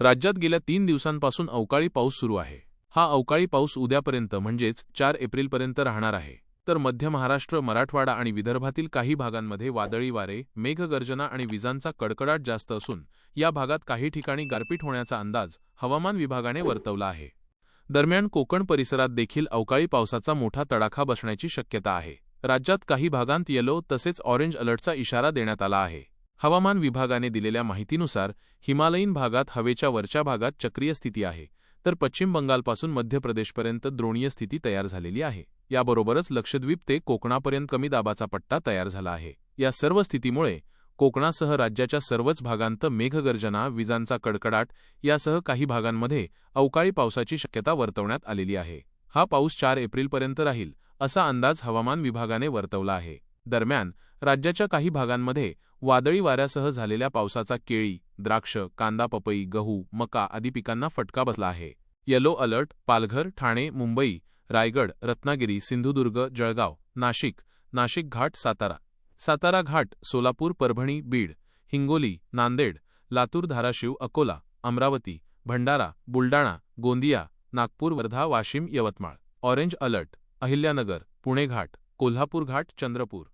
राज्यात गेल्या तीन दिवसांपासून अवकाळी पाऊस सुरू आहे. हा अवकाळी पाऊस उद्यापर्यंत म्हणजेच चार एप्रिलपर्यंत राहणार आहे. तर मध्य महाराष्ट्र मराठवाडा आणि विदर्भातील काही भागांमध्ये वादळी वारे मेघगर्जना आणि विजांचा कडकडाट जास्त असून या भागात काही ठिकाणी गारपीट होण्याचा अंदाज हवामान विभागाने वर्तवला आहे. दरम्यान कोकण परिसरात देखील अवकाळी पावसाचा मोठा तडाखा बसण्याची शक्यता आहे. राज्यात काही भागांत येलो तसेच ऑरेंज अलर्टचा इशारा देण्यात आला आहे. हवामान विभागाने दिलेल्या माहितीनुसार हिमालयीन भागात हवेच्या वरच्या भागात चक्रीय स्थिती आहे तर पश्चिम बंगालपासून मध्य प्रदेशपर्यंत द्रोणीय स्थिती तयार झालेली आहे. याबरोबरच लक्षद्वीप ते कोकणापर्यंत कमी दाबाचा पट्टा तयार झाला आहे. या सर्व स्थितीमुळे कोकणासह राज्याच्या सर्वच भागांत मेघगर्जना विजांचा कडकडाट यासह काही भागांमध्ये अवकाळी पावसाची शक्यता वर्तवण्यात आलेली आहे. हा पाऊस चार एप्रिलपर्यंत राहील असा अंदाज हवामान विभागाने वर्तवला आहे. दरम्यान राज्याच्या काही भागांमध्ये वादळी वाऱ्यासह झालेल्या पावसाचा केळी द्राक्ष कांदा पपई गहू मका आदी पिकांना फटका बसला आहे. Yellow alert Palghar Thane Mumbai Raigad Ratnagiri Sindhudurg Jalgaon Nashik Nashik Ghat Satara. Satara Ghat Solapur Parbhani Beed Hingoli Nanded Latur Dharashiv Akola Amravati Bhandara Buldhana Gondia Nagpur Wardha Washim Yavatmal. Orange alert Ahilyanagar Pune Ghat Kolhapur Ghat Chandrapur.